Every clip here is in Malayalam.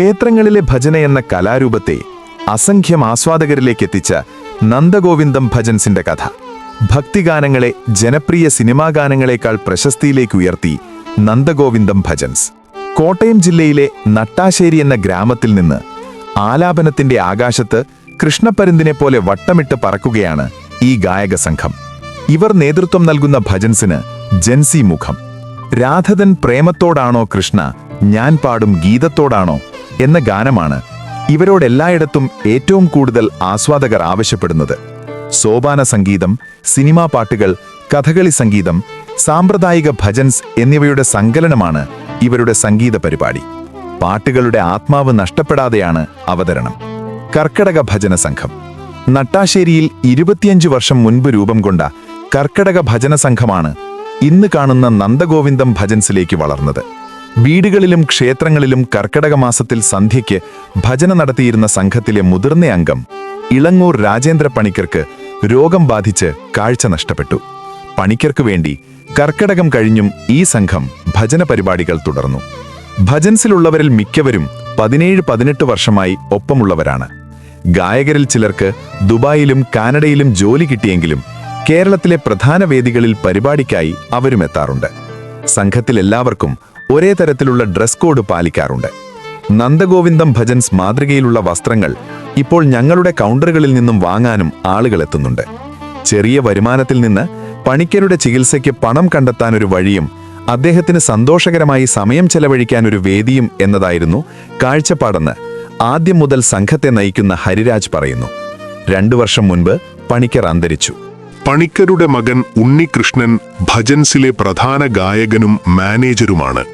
ക്ഷേത്രങ്ങളിലെ ഭജന എന്ന കലാരൂപത്തെ അസംഖ്യം ആസ്വാദകരിലേക്ക് എത്തിച്ച നന്ദഗോവിന്ദം ഭജൻസിന്റെ കഥ. ഭക്തിഗാനങ്ങളെ ജനപ്രിയ സിനിമാ ഗാനങ്ങളെക്കാൾ പ്രശസ്തിയിലേക്ക് ഉയർത്തി നന്ദഗോവിന്ദം ഭജൻസ്. കോട്ടയം ജില്ലയിലെ നട്ടാശ്ശേരി എന്ന ഗ്രാമത്തിൽ നിന്ന് ആലാപനത്തിന്റെ ആകാശത്ത് കൃഷ്ണപ്പരുന്തിനെ പോലെ വട്ടമിട്ട് പറക്കുകയാണ് ഈ ഗായക സംഘം. ഇവർ നേതൃത്വം നൽകുന്ന ഭജൻസിന് ജൻസി മുഖം. രാധതൻ പ്രേമത്തോടാണോ കൃഷ്ണ ഞാൻ പാടും ഗീതത്തോടാണോ എന്ന ഗാനമാണ് ഇവരോടെല്ലായിടത്തും ഏറ്റവും കൂടുതൽ ആസ്വാദകർ ആവശ്യപ്പെടുന്നത്. സോപാന സംഗീതം സിനിമാ പാട്ടുകൾ കഥകളി സംഗീതം സാമ്പ്രദായിക ഭജൻസ് എന്നിവയുടെ സങ്കലനമാണ് ഇവരുടെ സംഗീത പരിപാടി. പാട്ടുകളുടെ ആത്മാവ് നഷ്ടപ്പെടാതെയാണ് അവതരണം. കർക്കടക ഭജന സംഘം. നട്ടാശ്ശേരിയിൽ ഇരുപത്തിയഞ്ചു വർഷം മുൻപ് രൂപം കൊണ്ട കർക്കടക ഭജന സംഘമാണ് ഇന്ന് കാണുന്ന നന്ദഗോവിന്ദം ഭജൻസിലേക്ക് വളർന്നത്. വീടുകളിലും ക്ഷേത്രങ്ങളിലും കർക്കിടക മാസത്തിൽ സന്ധ്യയ്ക്ക് ഭജന നടത്തിയിരുന്ന സംഘത്തിലെ മുതിർന്ന അംഗം ഇളങ്ങൂർ രാജേന്ദ്ര പണിക്കർക്ക് രോഗം ബാധിച്ച് കാഴ്ച നഷ്ടപ്പെട്ടു. പണിക്കർക്ക് വേണ്ടി കർക്കിടകം കഴിഞ്ഞും ഈ സംഘം ഭജന പരിപാടികൾ തുടർന്നു. ഭജൻസിലുള്ളവരിൽ മിക്കവരും പതിനേഴ് പതിനെട്ട് വർഷമായി ഒപ്പമുള്ളവരാണ്. ഗായകരിൽ ചിലർക്ക് ദുബായിലും കാനഡയിലും ജോലി കിട്ടിയെങ്കിലും കേരളത്തിലെ പ്രധാന വേദികളിൽ പരിപാടിക്കായി അവരും എത്താറുണ്ട്. സംഘത്തിൽ എല്ലാവർക്കും ഒരേ തരത്തിലുള്ള ഡ്രസ് കോഡ് പാലിക്കാറുണ്ട്. നന്ദഗോവിന്ദം ഭജൻസ് മാതൃകയിലുള്ള വസ്ത്രങ്ങൾ ഇപ്പോൾ ഞങ്ങളുടെ കൗണ്ടറുകളിൽ നിന്നും വാങ്ങാനും ആളുകൾ എത്തുന്നുണ്ട്. ചെറിയ വരുമാനത്തിൽ നിന്ന് പണിക്കരുടെ ചികിത്സയ്ക്ക് പണം കണ്ടെത്താൻ ഒരു വഴിയും അദ്ദേഹത്തിന് സന്തോഷകരമായി സമയം ചെലവഴിക്കാൻ ഒരു വേദിയും എന്നതായിരുന്നു കാഴ്ചപ്പാടെന്ന് ആദ്യം മുതൽ സംഘത്തെ നയിക്കുന്ന ഹരിരാജ് പറയുന്നു. രണ്ടു വർഷം മുൻപ് പണിക്കർ അന്തരിച്ചു. പണിക്കരുടെ മകൻ ഉണ്ണികൃഷ്ണൻ ഭജൻസിലെ പ്രധാന ഗായകനും മാനേജരുമാണ്.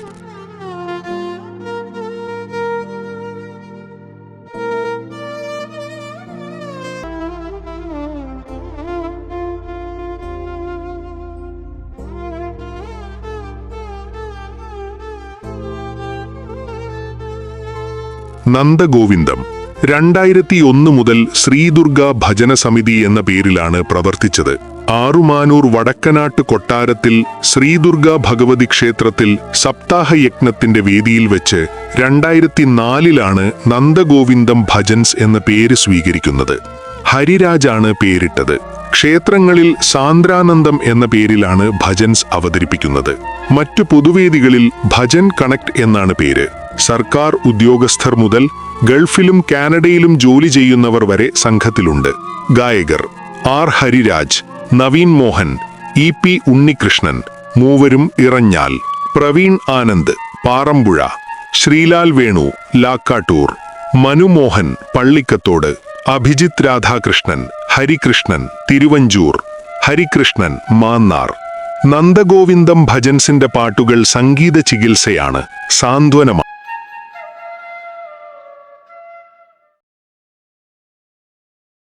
നന്ദഗോവിന്ദം. രണ്ടായിരത്തി ഒന്ന് മുതൽ ശ്രീദുർഗ ഭജന സമിതി എന്ന പേരിലാണ് പ്രവർത്തിച്ചത്. ആറുമാനൂർ വടക്കനാട്ട് കൊട്ടാരത്തിൽ ശ്രീദുർഗ ഭഗവതി ക്ഷേത്രത്തിൽ സപ്താഹ യജ്ഞത്തിന്റെ വേദിയിൽ വെച്ച് രണ്ടായിരത്തി നാലിലാണ് നന്ദഗോവിന്ദം ഭജൻസ് എന്ന പേര് സ്വീകരിക്കുന്നത്. ഹരിരാജാണ് പേരിട്ടത്. ക്ഷേത്രങ്ങളിൽ സാന്ദ്രാനന്ദം എന്ന പേരിലാണ് ഭജൻസ് അവതരിപ്പിക്കുന്നത്. മറ്റു പൊതുവേദികളിൽ ഭജൻ കണക്ട് എന്നാണ് പേര്. സർക്കാർ ഉദ്യോഗസ്ഥർ മുതൽ ഗൾഫിലും കാനഡയിലും ജോലി ചെയ്യുന്നവർ വരെ സംഘത്തിലുണ്ട്. ഗായകർ R Hariraj Naveen Mohan E P Unnikrishnan മൂവരും ഇറഞ്ഞാൽ പ്രവീൺ ആനന്ദ് പാറമ്പുഴ ശ്രീലാൽ വേണു ലാക്കാട്ടൂർ മനുമോഹൻ പള്ളിക്കത്തോട് അഭിജിത് രാധാകൃഷ്ണൻ ഹരികൃഷ്ണൻ തിരുവഞ്ചൂർ ഹരികൃഷ്ണൻ മാന്നാർ. നന്ദഗോവിന്ദം ഭജൻസിന്റെ പാട്ടുകൾ സംഗീത ചികിത്സയാണ് സാന്ത്വനമാണ്